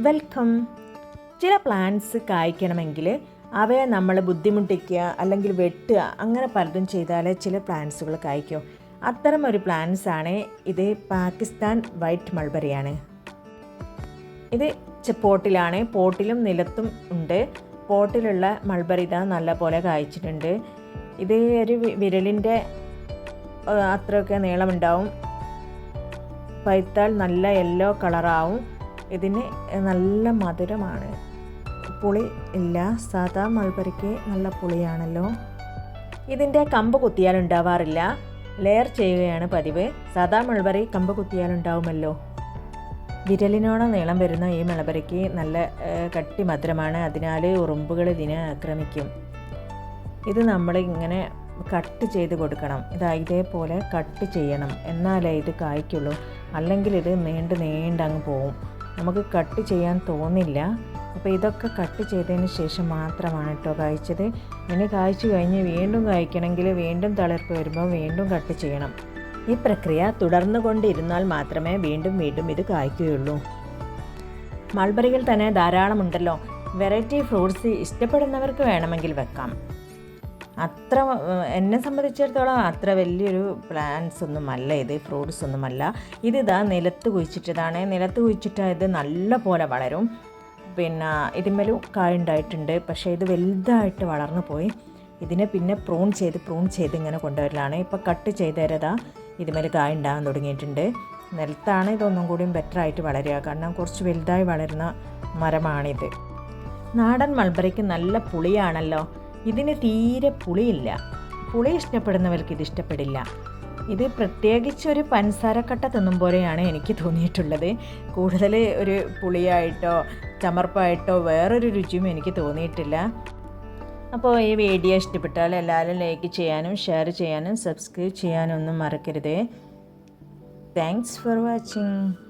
Welcome. ചില plants കായ്ക്കണമെങ്കിൽ അവയെ നമ്മൾ ബുദ്ധിമുട്ടിക്കുക അല്ലെങ്കിൽ വെട്ടുക അങ്ങനെ പലതും ചെയ്താലേ ചില പ്ലാന്റ്സുകൾ കായ്ക്കും. അത്തരം ഒരു പ്ലാന്റ്സ് ആണ് ഇത് പാകിസ്ഥാൻ വൈറ്റ് മൾബറിയാണ്. ഇത് പോട്ടിലാണ്. പോട്ടിലും നിലത്തും ഉണ്ട്. പോട്ടിലുള്ള മൾബറി ഇതാ നല്ല പോലെ കായ്ച്ചിട്ടുണ്ട്. ഇത് ഒരു വിരലിന്റെ അത്രയൊക്കെ നീളമുണ്ടാവും. പഴുത്താൽ നല്ല യെല്ലോ കളറാവും. ഇതിന് നല്ല മധുരമാണ്. പുളി ഇല്ല. സാധാ മൾബറിക്ക് നല്ല പുളിയാണല്ലോ. ഇതിന്റെ കമ്പ് കുത്തിയാൽ ഉണ്ടാവാറില്ല ലെയർ ചെയ്യുകയാണ് പതിവ്. സാധാ മൾബറി കമ്പ് കുത്തിയാൽ ഉണ്ടാവുമല്ലോ വിരലിനോളം നീളം വരുന്ന ഈ മൾബറിക്ക് നല്ല കട്ടി മധുരമാണ്. അതിനാൽ ഉറുമ്പുകൾ ഇതിനെ ആക്രമിക്കും. ഇത് നമ്മൾ ഇങ്ങനെ കട്ട് ചെയ്ത് കൊടുക്കണം. ഇതാ ഇതേപോലെ കട്ട് ചെയ്യണം. എന്നാലേ ഇത് കായ്ക്കുള്ളൂ. അല്ലെങ്കിൽ ഇത് നീണ്ട് നീണ്ടങ്ങ് പോവും. നമുക്ക് കട്ട് ചെയ്യാൻ തോന്നില്ല. അപ്പോൾ ഇതൊക്കെ കട്ട് ചെയ്തതിന് ശേഷം മാത്രമാണ് കേട്ടോ കായ്ച്ചത്. ഇനി കായ്ച്ചു കഴിഞ്ഞ് വീണ്ടും കായ്ക്കണമെങ്കിൽ വീണ്ടും തളിർപ്പ് വരുമ്പോൾ വീണ്ടും കട്ട് ചെയ്യണം. ഈ പ്രക്രിയ തുടർന്നു കൊണ്ടിരുന്നാൽ മാത്രമേ വീണ്ടും വീണ്ടും ഇത് കായ്ക്കുകയുള്ളൂ. മൾബറികൾ തന്നെ ധാരാളമുണ്ടല്ലോ. വെറൈറ്റി ഫ്രൂട്ട്സ് ഇഷ്ടപ്പെടുന്നവർക്ക് വേണമെങ്കിൽ വെക്കാം. അത്ര എന്നെ സംബന്ധിച്ചിടത്തോളം അത്ര വലിയൊരു പ്ലാന്റ്സ് ഒന്നുമല്ല ഇത് ഫ്രൂട്ട്സ് ഒന്നുമല്ല. ഇത് ഇതാ നിലത്ത് കുഴിച്ചിട്ടതാണ്. നിലത്ത് കുഴിച്ചിട്ടാൽ ഇത് നല്ല പോലെ വളരും. പിന്നെ ഇതിന്മേലും കായുണ്ടായിട്ടുണ്ട് പക്ഷേ ഇത് വലുതായിട്ട് വളർന്നു പോയി. ഇതിനെ പിന്നെ പ്രൂൺ ചെയ്ത് പ്രൂൺ ചെയ്ത് ഇങ്ങനെ കൊണ്ടുവരലാണ്. ഇപ്പോൾ കട്ട് ചെയ്ത് തരതാ ഇതിന്മേൽ കായ ഉണ്ടാകാൻ തുടങ്ങിയിട്ടുണ്ട്. നിലത്താണ് ഇതൊന്നും കൂടിയും ബെറ്റർ ആയിട്ട് വളരുക. കാരണം കുറച്ച് വലുതായി വളരുന്ന മരമാണിത്. നാടൻ മൾബറിക്ക് നല്ല പുളിയാണല്ലോ. ഇതിന് തീരെ പുളിയില്ല. പുളി ഇഷ്ടപ്പെടുന്നവർക്ക് ഇത് ഇഷ്ടപ്പെടില്ല. ഇത് പ്രത്യേകിച്ച് ഒരു പഞ്ചസാരക്കട്ട തിന്നും പോലെയാണ് എനിക്ക് തോന്നിയിട്ടുള്ളത്. കൂടുതൽ ഒരു പുളിയായിട്ടോ ചമർപ്പായിട്ടോ വേറൊരു രുചിയും എനിക്ക് തോന്നിയിട്ടില്ല. അപ്പോൾ ഈ വീഡിയോ ഇഷ്ടപ്പെട്ടാൽ എല്ലാവരും ലൈക്ക് ചെയ്യാനും ഷെയർ ചെയ്യാനും സബ്സ്ക്രൈബ് ചെയ്യാനും ഒന്നും മറക്കരുത്. Thanks for watching